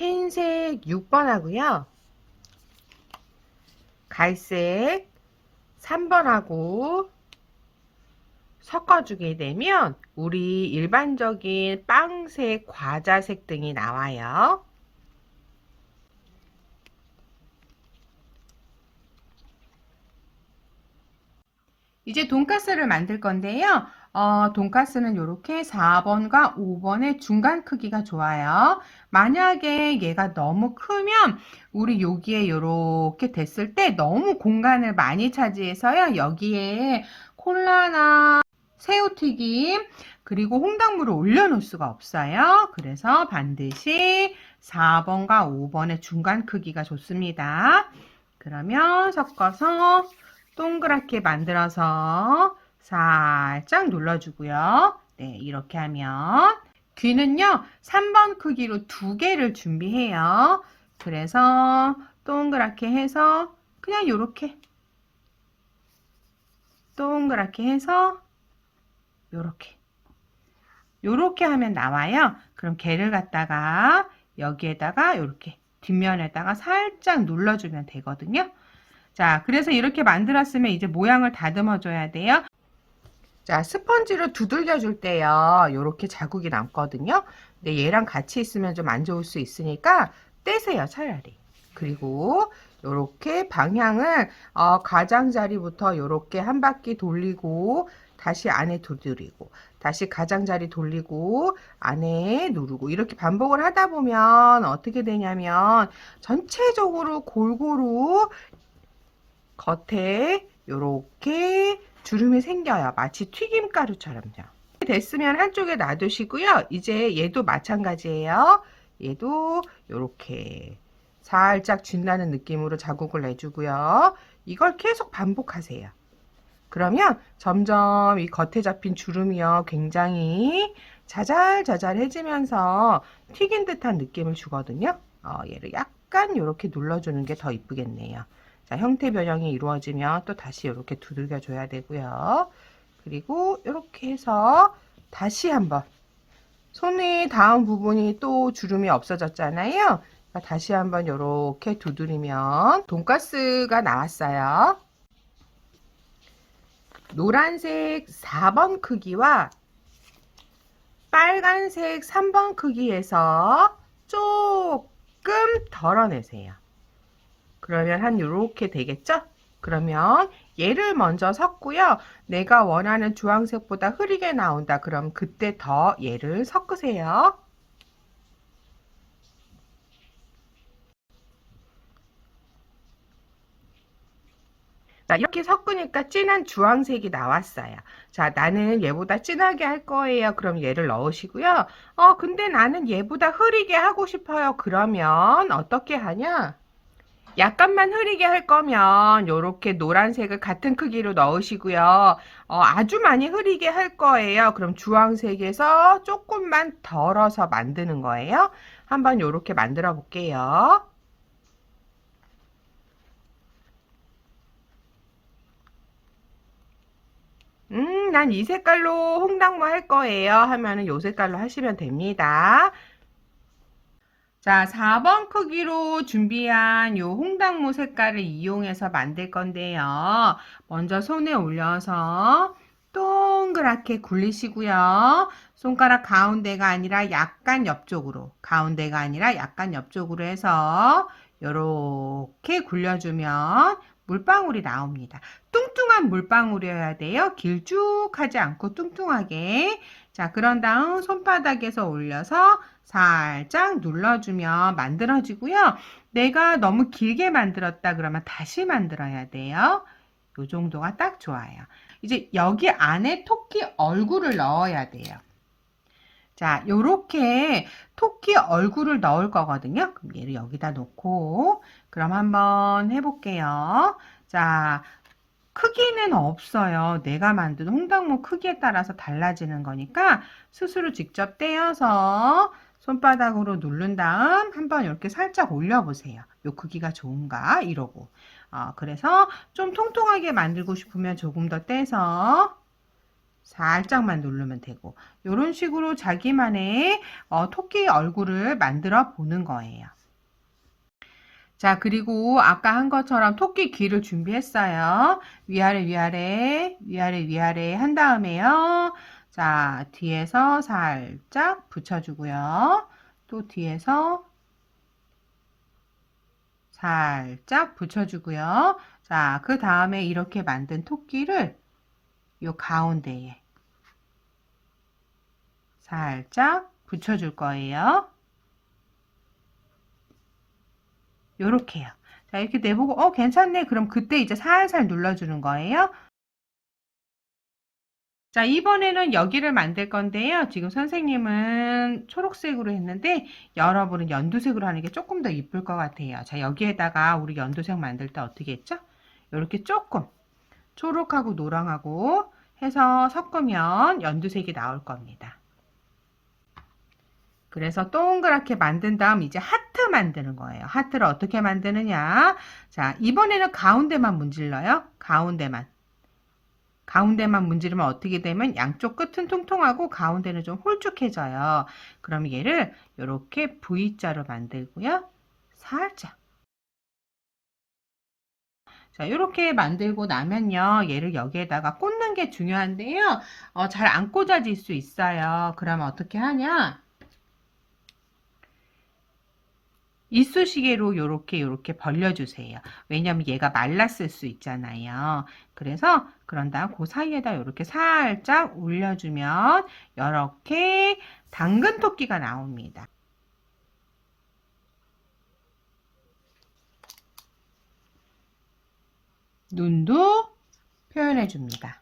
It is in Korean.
흰색 6번 하고요. 갈색 3번 하고 섞어주게 되면 우리 일반적인 빵색, 과자색 등이 나와요. 이제 돈가스를 만들 건데요. 어, 돈가스는 이렇게 4번과 5번의 중간 크기가 좋아요. 만약에 얘가 너무 크면 우리 여기에 이렇게 됐을 때 너무 공간을 많이 차지해서요. 여기에 콜라나 새우튀김 그리고 홍당무를 올려놓을 수가 없어요. 그래서 반드시 4번과 5번의 중간 크기가 좋습니다. 그러면 섞어서 동그랗게 만들어서 살짝 눌러주고요. 네, 이렇게 하면 귀는요, 3번 크기로 두 개를 준비해요. 그래서 동그랗게 해서 그냥 이렇게 동그랗게 해서 요렇게 요렇게 하면 나와요. 그럼 걔를 갖다가 여기에다가 이렇게 뒷면에다가 살짝 눌러주면 되거든요. 자, 그래서 이렇게 만들었으면 이제 모양을 다듬어 줘야 돼요. 자, 스펀지로 두들겨 줄 때요. 이렇게 자국이 남거든요. 근데 얘랑 같이 있으면 좀 안 좋을 수 있으니까 떼세요, 차라리. 그리고 이렇게 방향을 어, 가장자리부터 이렇게 한 바퀴 돌리고 다시 안에 두드리고 다시 가장자리 돌리고 안에 누르고 이렇게 반복을 하다 보면 어떻게 되냐면 전체적으로 골고루 겉에 이렇게 주름이 생겨요. 마치 튀김가루처럼요. 됐으면 한쪽에 놔두시고요. 이제 얘도 마찬가지예요. 얘도 이렇게 살짝 진나는 느낌으로 자국을 내주고요. 이걸 계속 반복하세요. 그러면 점점 이 겉에 잡힌 주름이요. 굉장히 자잘자잘해지면서 튀긴 듯한 느낌을 주거든요. 어, 얘를 약간 이렇게 눌러주는 게 더 이쁘겠네요. 자, 형태 변형이 이루어지면 또 다시 이렇게 두들겨 줘야 되고요. 그리고 이렇게 해서 다시 한번 손의 닿은 부분이 또 주름이 없어졌잖아요. 다시 한번 이렇게 두드리면 돈가스가 나왔어요. 노란색 4번 크기와 빨간색 3번 크기에서 조금 덜어내세요. 그러면 한 요렇게 되겠죠? 그러면 얘를 먼저 섞고요. 내가 원하는 주황색보다 흐리게 나온다. 그럼 그때 더 얘를 섞으세요. 자, 이렇게 섞으니까 진한 주황색이 나왔어요. 자, 나는 얘보다 진하게 할 거예요. 그럼 얘를 넣으시고요. 어, 근데 나는 얘보다 흐리게 하고 싶어요. 그러면 어떻게 하냐? 약간만 흐리게 할 거면 이렇게 노란색을 같은 크기로 넣으시고요. 어, 아주 많이 흐리게 할 거예요. 그럼 주황색에서 조금만 덜어서 만드는 거예요. 한번 이렇게 만들어 볼게요. 음, 난 이 색깔로 홍당무 할 거예요. 하면은 이 색깔로 하시면 됩니다. 자, 4번 크기로 준비한 요 홍당무 색깔을 이용해서 만들 건데요. 먼저 손에 올려서 동그랗게 굴리시고요. 손가락 가운데가 아니라 약간 옆쪽으로, 가운데가 아니라 약간 옆쪽으로 해서 이렇게 굴려주면 물방울이 나옵니다. 뚱뚱한 물방울이어야 돼요. 길쭉하지 않고 뚱뚱하게. 자, 그런 다음 손바닥에서 올려서 살짝 눌러주면 만들어지고요. 내가 너무 길게 만들었다 그러면 다시 만들어야 돼요. 이 정도가 딱 좋아요. 이제 여기 안에 토끼 얼굴을 넣어야 돼요. 자, 요렇게 토끼 얼굴을 넣을 거거든요. 그럼 얘를 여기다 놓고 그럼 한번 해볼게요. 자, 크기는 없어요. 내가 만든 홍당무 크기에 따라서 달라지는 거니까 스스로 직접 떼어서 손바닥으로 누른 다음 한번 이렇게 살짝 올려보세요. 요 크기가 좋은가 이러고 어, 그래서 좀 통통하게 만들고 싶으면 조금 더 떼서 살짝만 누르면 되고 이런 식으로 자기만의 어, 토끼 얼굴을 만들어 보는 거예요. 자, 그리고 아까 한 것처럼 토끼 귀를 준비했어요. 위아래, 위아래, 위아래, 위아래 한 다음에요. 자, 뒤에서 살짝 붙여주고요. 또 뒤에서 살짝 붙여주고요. 자, 그 다음에 이렇게 만든 토끼를 요 가운데에 살짝 붙여줄 거예요. 요렇게요. 자, 이렇게 내보고, 어, 괜찮네. 그럼 그때 이제 살살 눌러주는 거예요. 자, 이번에는 여기를 만들 건데요. 지금 선생님은 초록색으로 했는데, 여러분은 연두색으로 하는 게 조금 더 이쁠 것 같아요. 자, 여기에다가 우리 연두색 만들 때 어떻게 했죠? 이렇게 조금 초록하고 노랑하고 해서 섞으면 연두색이 나올 겁니다. 그래서 동그랗게 만든 다음 이제 하트 만드는 거예요. 하트를 어떻게 만드느냐. 자, 이번에는 가운데만 문질러요. 가운데만. 가운데만 문지르면 어떻게 되면 양쪽 끝은 통통하고 가운데는 좀 홀쭉해져요. 그럼 얘를 이렇게 V자로 만들고요. 살짝. 자, 이렇게 만들고 나면요. 얘를 여기에다가 꽂는 게 중요한데요. 어, 잘 안 꽂아질 수 있어요. 그러면 어떻게 하냐? 이쑤시개로 요렇게 요렇게 벌려주세요. 왜냐면 얘가 말랐을 수 있잖아요. 그래서 그런 다음 그 사이에다 요렇게 살짝 올려주면 이렇게 당근 토끼가 나옵니다. 눈도 표현해 줍니다.